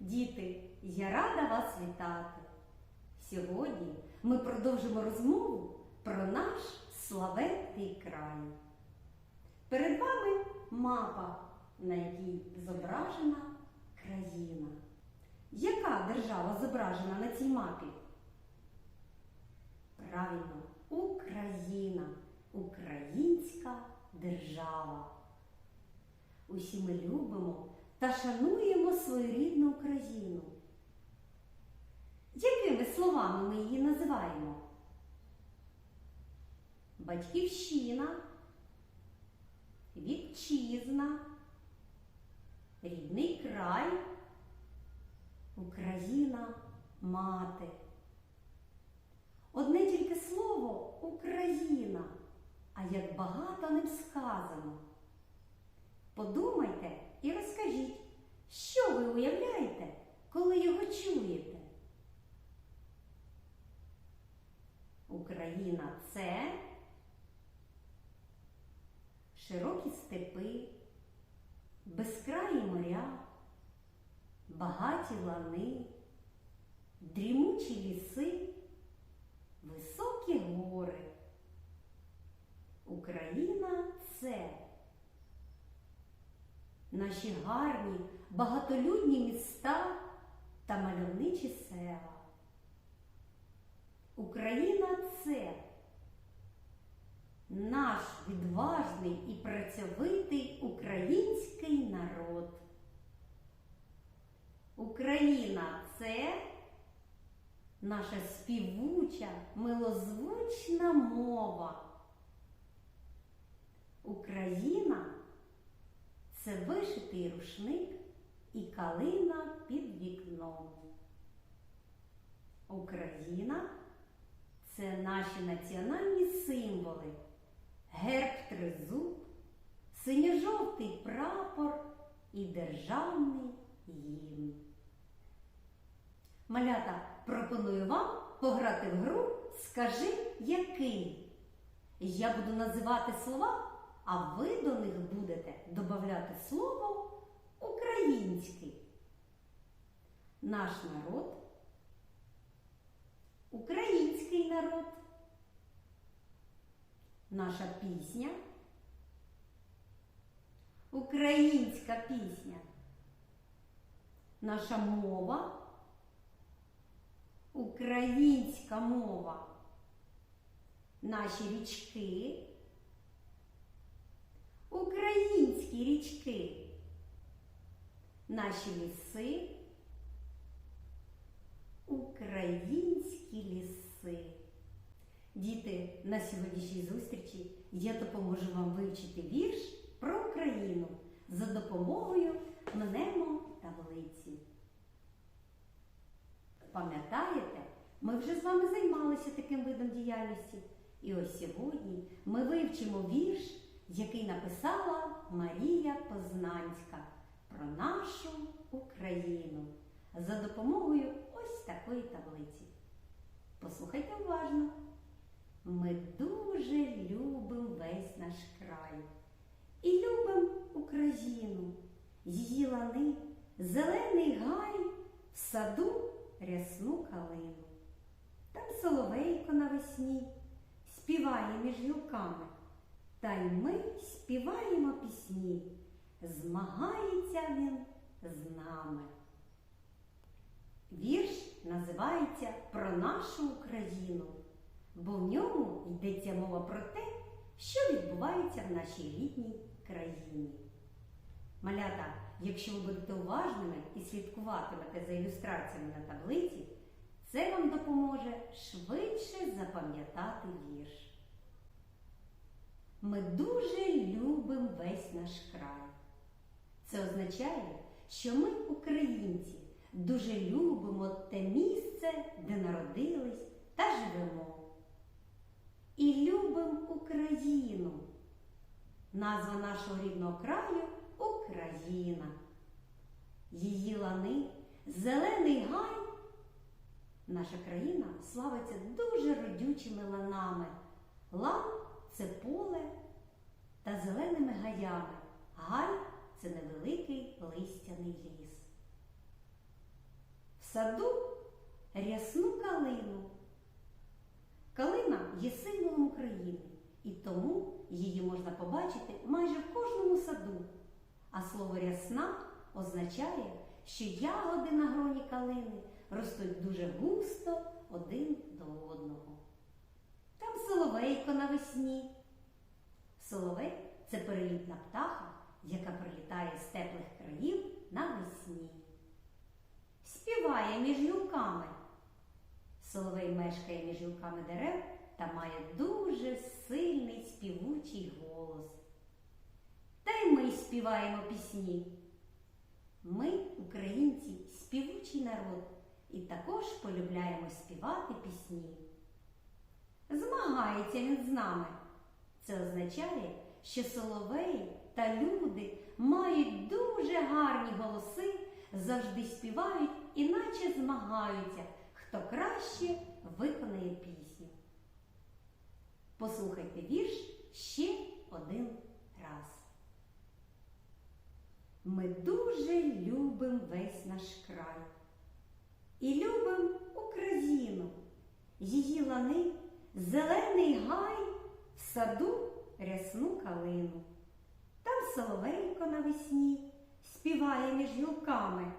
Діти, я рада вас вітати. Сьогодні ми продовжимо розмову про наш славетний край. Перед вами мапа, на якій зображена країна. Яка держава зображена на цій мапі? Правильно, Україна, українська держава. Усі ми любимо та шануємо свою рідну Україну. Якими словами ми її називаємо? Батьківщина, вітчизна, рідний край, Україна, мати. Одне тільки слово Україна, а як багато ним сказано. Подумайте і розкажіть, що ви уявляєте, коли його чуєте? Україна це широкі степи, безкраї моря, багаті лани, дрімучі ліси, високі гори. Україна це наші гарні, багатолюдні міста та мальовничі села. Україна це наш відважний і працьовитий український народ. Україна це наша співуча, милозвучна мова. Україна це вишитий рушник і калина під вікном. Україна це наші національні символи, герб тризуб, синьо-жовтий прапор і державний гімн. Малята, пропоную вам пограти в гру Скажи який. Я буду називати слова, а ви до них будете додати слово український. Наш народ український народ. Наша пісня. Українська пісня. Наша мова. Українська мова. Наші річки. Українські річки. Наші ліси. Українські ліси. Діти, на сьогоднішній зустрічі я допоможу вам вивчити вірш про Україну за допомогою мнемо таблиці. Пам'ятаєте, ми вже з вами займалися таким видом діяльності. І ось сьогодні ми вивчимо вірш, який написала Марія Познанська про нашу Україну за допомогою ось такої таблиці. Послухайте уважно. Ми дуже любимо весь наш край і любимо Україну, її лани, зелений гай, в саду рясну калину. Там соловейко навесні співає між гілками, та й ми співаємо пісні. Змагається він з нами. Вірш називається Про нашу Україну, бо в ньому йдеться мова про те, що відбувається в нашій рідній країні. Малята, якщо ви будете уважними і слідкуватимете за ілюстраціями на таблиці, це вам допоможе швидше запам'ятати вірш. Ми дуже любимо весь наш край. Це означає, що ми, українці, дуже любимо те місце, де народились та живемо. І любимо Україну. Назва нашого рідного краю Україна. Її лани, зелений гай. Наша країна славиться дуже родючими ланами. Лан це поле та зеленими гаями. Гай це невеликий листяний ліс. В саду рясну калину. Калина є символом України, і тому її можна побачити майже в кожному саду. А слово рясна означає, що ягоди на гроні калини ростуть дуже густо один до одного. Соловейко навесні. Соловей це перелітна птаха, яка прилітає з теплих країв навесні. Співає між гілками. Соловей мешкає між гілками дерев та має дуже сильний співучий голос. Та й ми співаємо пісні. Ми, українці, співучий народ, і також полюбляємо співати пісні. Змагається він з нами. Це означає, що соловеї та люди мають дуже гарні голоси, завжди співають, іначе змагаються, хто краще виконає пісню. Послухайте вірш ще один раз. Ми дуже любим весь наш край і любим Україну, її лани, зелений гай, в саду рясну калину. Там соловейко навесні співає між гілками,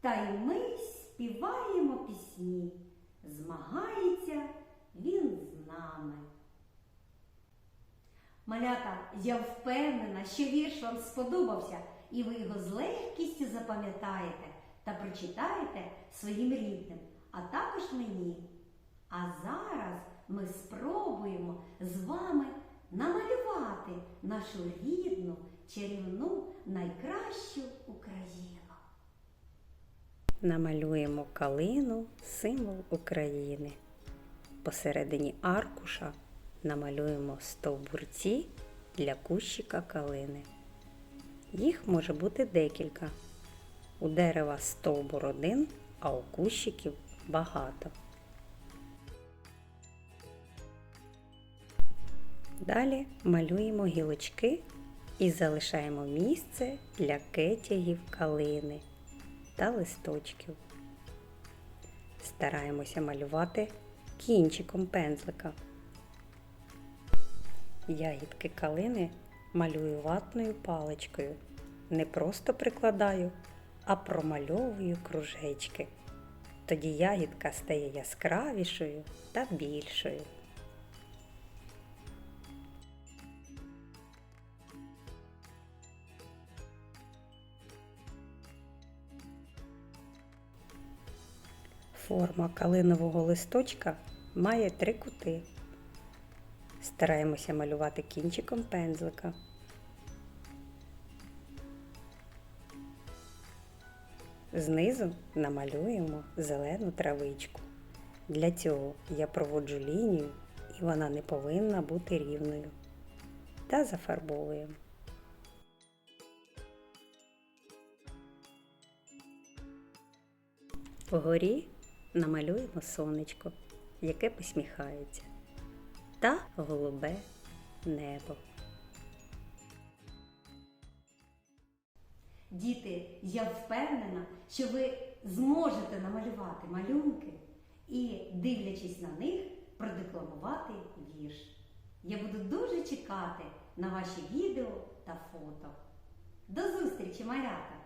та й ми співаємо пісні. Змагається він з нами. Малята, я впевнена, що вірш вам сподобався, і ви його з легкістю запам'ятаєте та прочитаєте своїм рідним, а також мені. А зараз ми спробуємо з вами намалювати нашу рідну, чарівну, найкращу Україну. Намалюємо калину, символ України. Посередині аркуша намалюємо стовбурці для кущика калини. Їх може бути декілька. У дерева стовбур один, а у кущиків багато. Далі малюємо гілочки і залишаємо місце для кетягів калини та листочків. Стараємося малювати кінчиком пензлика. Ягідки калини малюю ватною паличкою. Не просто прикладаю, а промальовую кружечки. Тоді ягідка стає яскравішою та більшою. Форма калинового листочка має три кути. Стараємося малювати кінчиком пензлика. Знизу намалюємо зелену травичку. Для цього я проводжу лінію і вона не повинна бути рівною. Та зафарбовуємо. Вгорі намалюємо сонечко, яке посміхається, та голубе небо. Діти, я впевнена, що ви зможете намалювати малюнки і, дивлячись на них, продекламувати вірш. Я буду дуже чекати на ваші відео та фото. До зустрічі, малята!